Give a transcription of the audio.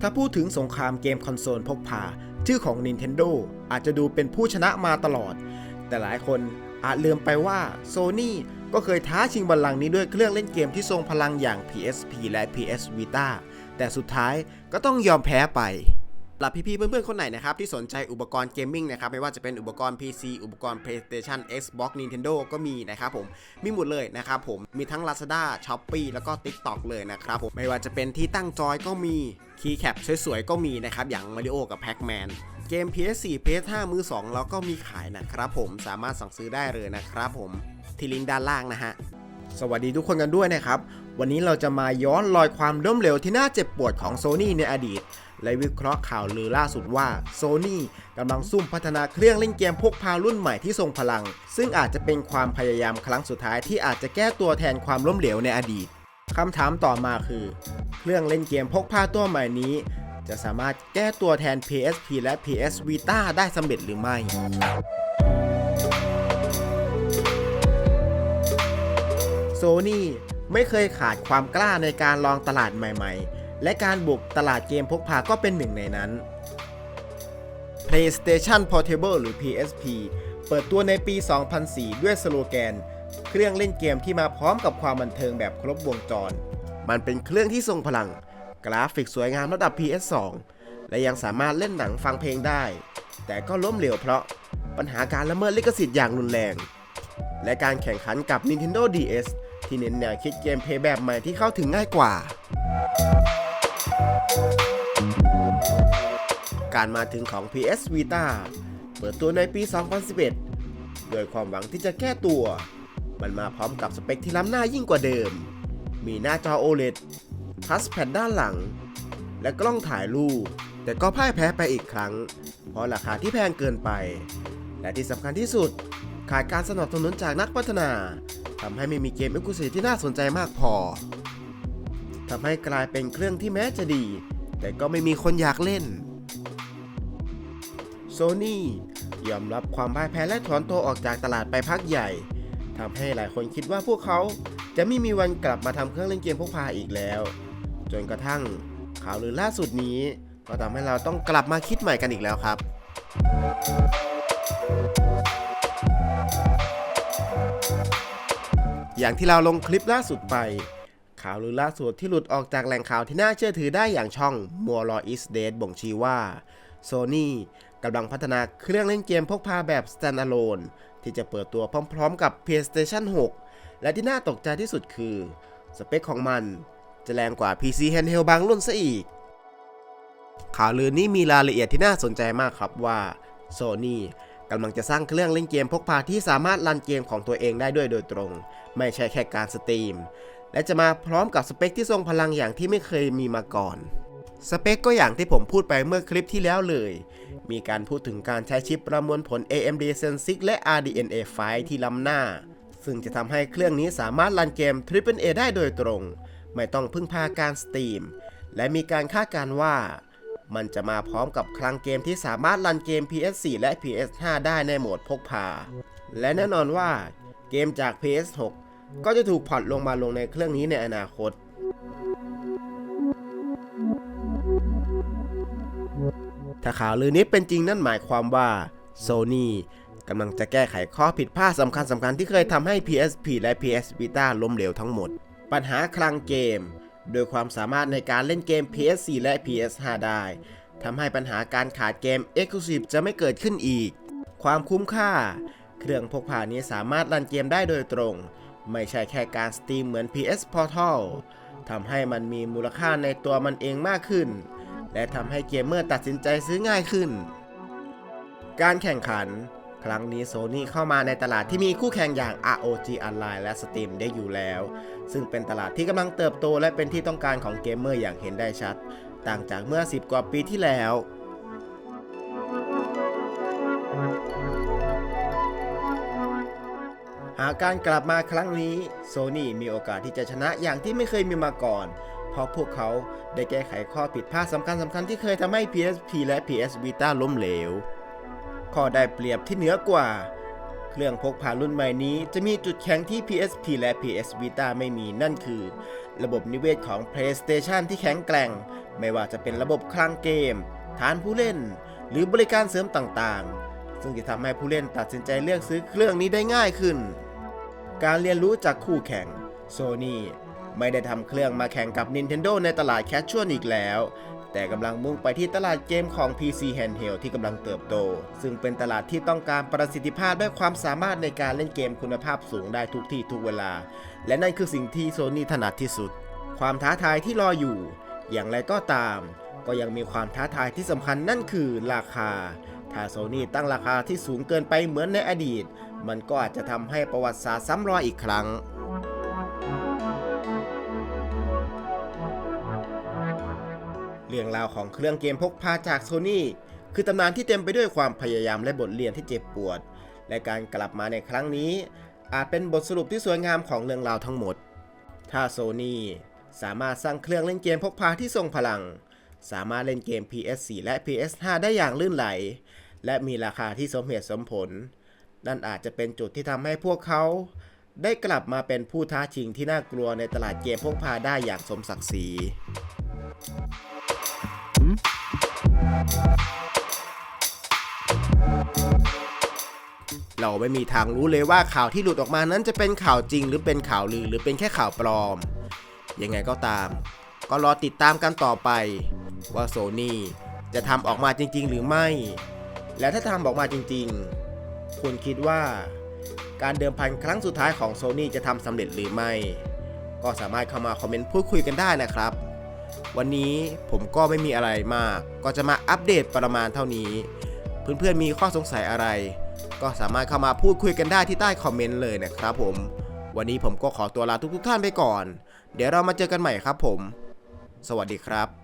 ถ้าพูดถึงสงครามเกมคอนโซลพกพา ชื่อของ Nintendo อาจจะดูเป็นผู้ชนะมาตลอด แต่หลายคนอาจลืมไปว่า Sony ก็เคยท้าชิงบัลลังก์นี้ด้วยเครื่องเล่นเกมที่ทรงพลังอย่าง PSP และ PS Vita แต่สุดท้ายก็ต้องยอมแพ้ไป หลับพี่ๆเพื่อนๆคนไหนนะครับที่สนใจอุปกรณ์เกมมิ่งนะครับไม่ว่าจะเป็นอุปกรณ์ PC อุปกรณ์ PlayStation Xbox Nintendo ก็มีนะครับผมมีหมดเลยนะครับผมมีทั้ง Lazada Shopee แล้วก็ TikTok เลยนะครับผมไม่ว่าจะเป็นที่ตั้งจอยก็มีคีย์แคปสวยๆก็มีนะครับอย่าง Mario กับ Pac-Man เกม PS4 PS5 มือ2แล้วก็มีขายนะครับผมสามารถสั่งซื้อได้เลยนะครับผมที่ลิงก์ด้านล่างนะฮะสวัสดีทุกคนกันด้วยนะครับ วันนี้เราจะมาย้อนรอยความล้มเหลวที่น่าเจ็บปวดของ Sony ในอดีต และวิเคราะห์ข่าวลือล่าสุดว่า Sony กำลังซุ่มพัฒนาเครื่องเล่นเกมพกพารุ่นใหม่ที่ทรงพลัง ซึ่งอาจจะเป็นความพยายามครั้งสุดท้ายที่อาจจะแก้ตัวแทนความล้มเหลวในอดีตคำถามต่อมาคือ เครื่องเล่นเกมพกพาตัวใหม่นี้ จะสามารถแก้ตัวแทน PSP และ PS Vita ได้สำเร็จหรือไม่โซนี่ ไม่เคยขาดความกล้าในการลองตลาดใหม่ๆ และการบุกตลาดเกมพกพาก็เป็นหนึ่งในนั้น PlayStation Portable หรือ PSP เปิดตัวในปี 2004 ด้วยสโลแกน เครื่องเล่นเกมที่มาพร้อมกับความบันเทิงแบบครบวงจร มันเป็นเครื่องที่ทรงพลัง กราฟิกสวยงามระดับ PS2 และยังสามารถเล่นหนังฟังเพลงได้ แต่ก็ล้มเหลวเพราะปัญหาการละเมิดลิขสิทธิ์อย่างรุนแรง และการแข่งขันกับ Nintendo DS ที่เน้นแนวคิดเกมเพย์แบบใหม่ที่เข้าถึงง่ายกว่า การมาถึงของ PS Vita เปิดตัวในปี 2011 โดยความหวังที่จะแก้ตัว มันมาพร้อมกับสเปคที่ล้ำหน้ายิ่งกว่าเดิม มีหน้าจอ OLED ทัชแพดด้านหลัง และกล้องถ่ายรูป แต่ก็พ่ายแพ้ไปอีกครั้ง เพราะราคาที่แพงเกินไป และที่สำคัญที่สุด ขาดการสนับสนุนจากนักพัฒนา ทำให้ไม่มีเกมเอ็กซ์คลูซีฟที่น่าสนใจมากพอทำให้กลายเป็นเครื่องที่แม้จะดี แต่ก็ไม่มีคนอยากเล่น Sony ยอมรับความพ่ายแพ้และถอนตัวออกจากตลาดไปพักใหญ่ทำให้หลายคนคิดว่าพวกเขาจะไม่มีวันกลับมาทำเครื่องเล่นเกมพกพาอีกแล้ว จนกระทั่งข่าวลือล่าสุดนี้ ก็ทำให้เราต้องกลับมาคิดใหม่กันอีกแล้วครับ อย่างที่เราลงคลิปล่าสุดไป ข่าวลือล่าสุดที่หลุดออกจากแหล่งข่าวที่น่าเชื่อถือได้อย่างช่อง m o r e is Dead บ่งชี้ว่า Sony กำลังพัฒนาเครื่องเล่นเกมพกพาแบบ standalone ที่จะเปิดตัวพร้อมๆกับ PlayStation 6 และที่น่าตกใจที่สุดคือ สเปคของมันจะแรงกว่า PC handheld บางรุ่นซะอีก ข่าวลือนี้มีรายละเอียดที่น่าสนใจมากครับว่า Sony กำลังจะสร้างเครื่องเล่นเกมพกพาที่สามารถรันเกมของตัวเองได้ด้วยโดยตรง ไม่ใช่แค่การสตรีม และจะมาพร้อมกับสเปคที่ทรงพลังอย่างที่ไม่เคยมีมาก่อน สเปคก็อย่างที่ผมพูดไปเมื่อคลิปที่แล้วเลย มีการพูดถึงการใช้ชิปประมวลผล AMD Zen 6 และ RDNA 5 ที่ล้ำหน้า ซึ่งจะทำให้เครื่องนี้สามารถรันเกม AAA ได้โดยตรง ไม่ต้องพึ่งพาการสตรีม และมีการคาดการว่า มันจะมาพร้อมกับคลังเกมที่สามารถรันเกม PS4 และ PS5 ได้ในโหมดพกพา และแน่นอนว่าเกมจาก PS6 ก็จะถูกพอร์ตลงมาลงในเครื่องนี้ในอนาคต ถ้าข่าวลือนี้เป็นจริงนั่นหมายความว่า Sony กำลังจะแก้ไขข้อผิดพลาดสำคัญสำคัญที่เคยทำให้ PSP และ PS Vita ล้มเหลวทั้งหมด ปัญหาคลังเกม โดยความสามารถในการเล่นเกม PS4 และ PS5 ได้ทำให้ปัญหาการขาดเกม Exclusive จะไม่เกิดขึ้นอีก ความคุ้มค่า เครื่องพกพานี้สามารถรันเกมได้โดยตรง ไม่ใช่แค่การสตรีมเหมือน PS Portal ทำให้มันมีมูลค่าในตัวมันเองมากขึ้น และทำให้เกมเมอร์ตัดสินใจซื้อง่ายขึ้น การแข่งขัน ครั้งนี้โซนี่เข้ามาในตลาดที่มีคู่แข่งอย่าง ROG Online และ Steam ได้อยู่แล้ว ซึ่งเป็นตลาดที่กำลังเติบโตและเป็นที่ต้องการของเกมเมอร์อย่างเห็นได้ชัด ต่างจากเมื่อ 10 กว่าปีที่แล้วหากการกลับมาครั้งนี้โซนี่มีโอกาสที่จะชนะอย่างที่ไม่เคยมีมาก่อน เพราะพวกเขาได้แก้ไขข้อผิดพลาดสำคัญสำคัญที่เคยทำให้ PSP และ PS Vita ล้มเหลว ข้อได้เปรียบที่เหนือกว่า เครื่องพกพารุ่นใหม่นี้จะมีจุดแข็งที่ PSP และ PS Vita ไม่มีนั่นคือ ระบบนิเวศของ PlayStation ที่แข็งแกร่ง ไม่ว่าจะเป็นระบบคลังเกม ฐานผู้เล่น หรือบริการเสริมต่างๆ ซึ่งจะทำให้ผู้เล่นตัดสินใจเลือกซื้อเครื่องนี้ได้ง่ายขึ้น การเรียนรู้จากคู่แข่ง Sony ไม่ได้ทำเครื่องมาแข่งกับ Nintendo ในตลาดแคชชวลอีกแล้ว แต่กำลังมุ่งไปที่ตลาดเกมของ PC Handheld ที่กำลังเติบโต ซึ่งเป็นตลาดที่ต้องการประสิทธิภาพและความสามารถในการเล่นเกมคุณภาพสูงได้ทุกที่ทุกเวลา และนั่นคือสิ่งที่ Sony ถนัดที่สุด ความท้าทายที่รออยู่ อย่างไรก็ตาม ก็ยังมีความท้าทายที่สำคัญนั่นคือราคา ถ้าโซนี่ตั้งราคาที่สูงเกินไปเหมือนในอดีต มันก็อาจจะทำให้ประวัติศาสตร์ซ้ำรอยอีกครั้ง เรื่องราวของเครื่องเกมพกพาจากโซนี่คือตำนานที่เต็มไปด้วยความพยายามและบทเรียนที่เจ็บปวด และการกลับมาในครั้งนี้ อาจเป็นบทสรุปที่สวยงามของเรื่องราวทั้งหมด ถ้าโซนี่สามารถสร้างเครื่องเล่นเกมพกพาที่ทรงพลัง สามารถเล่นเกม PS4 และ PS5 ได้อย่างลื่นไหล และมีราคาที่สมเหตุสมผล นั่นอาจจะเป็นจุดที่ทำให้พวกเขาได้กลับมาเป็นผู้ท้าชิงที่น่ากลัวในตลาดเกมพกพาได้อย่างสมศักดิ์ศรี เราไม่มีทางรู้เลยว่าข่าวที่หลุดออกมานั้นจะเป็นข่าวจริง หรือเป็นข่าวลือหรือเป็นแค่ข่าวปลอม ยังไงก็ตาม ก็รอติดตามกันต่อไป ว่าโซนี่จะทำออกมาจริง ๆ หรือไม่ และถ้าทำออกมาจริง ๆ คุณคิดว่า การเดิมพันครั้งสุดท้ายของโซนี่จะทำสำเร็จหรือไม่ ก็สามารถเข้ามาคอมเมนต์พูดคุยกันได้นะครับ วันนี้ผมก็ไม่มีอะไรมาก ก็จะมาอัปเดตประมาณเท่านี้ เพื่อนๆมีข้อสงสัยอะไร ก็สามารถเข้ามาพูดคุยกันได้ที่ใต้คอมเมนต์เลยนะครับผม วันนี้ผมก็ขอตัวลาทุกๆท่านไปก่อน เดี๋ยวเรามาเจอกันใหม่ครับผม สวัสดีครับ